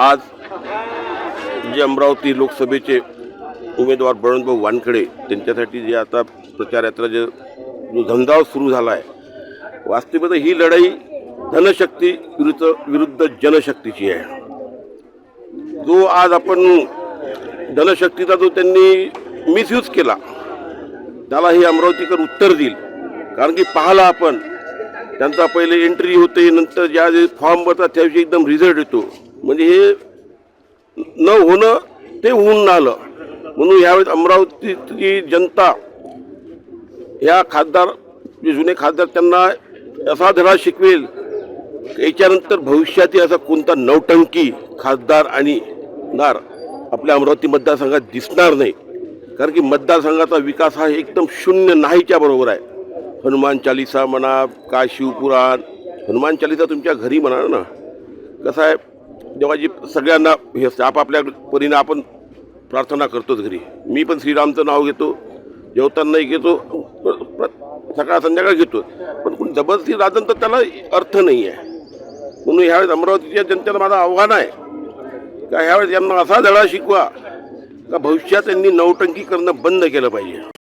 आज जे अमरावती लोकसभेचे उमेदवार बळवंतभाऊ वानखडे त्यांच्यासाठी जे आता प्रचार यात्रा जे जो धंदा सुरू झाला आहे वास्तविकता ही लढाई धनशक्ती विरुद्ध विरुद्ध जनशक्तीची आहे. जो आज आपण धनशक्तीचा जो त्यांनी मिसयूज केला त्याला हे अमरावतीकर उत्तर देईल. कारण की पाहला आपण त्यांचा पहिले एंट्री होते नंतर ज्या फॉर्म भरतात त्याविषयी एकदम रिझल्ट येतो. म्हणजे हे न होणं ते होऊन आलं. म्हणून यावेळेस अमरावतीची जनता या खासदार जे जुने खासदार त्यांना असा धडा शिकवेल याच्यानंतर भविष्यातील असा कोणता नवटंकी खासदार आणि दार आपल्या अमरावती मतदारसंघात दिसणार नाही. कारण की मतदारसंघाचा विकास हा एकदम शून्य नाहीच्या बरोबर आहे. हनुमान चालिसा म्हणा काय शिवपुराण हनुमान चालिसा तुमच्या घरी म्हणा ना. कसं आहे? देवाची सगळ्यांना हे असते. आपापल्या परीने आपण प्रार्थना करतोच घरी. मी पण श्रीरामचं नाव घेतो जेवतानाही घेतो प्र- सकाळ संध्याकाळ घेतो. पण कोणी जबरदस्ती राजन तर त्याला अर्थ नाही आहे. म्हणून ह्यावेळेस अमरावतीच्या जनतेला माझं आव्हान आहे का ह्यावेळेस यांना असा धडा शिकवा का भविष्यात त्यांनी नवटंकी करणं बंद केलं पाहिजे.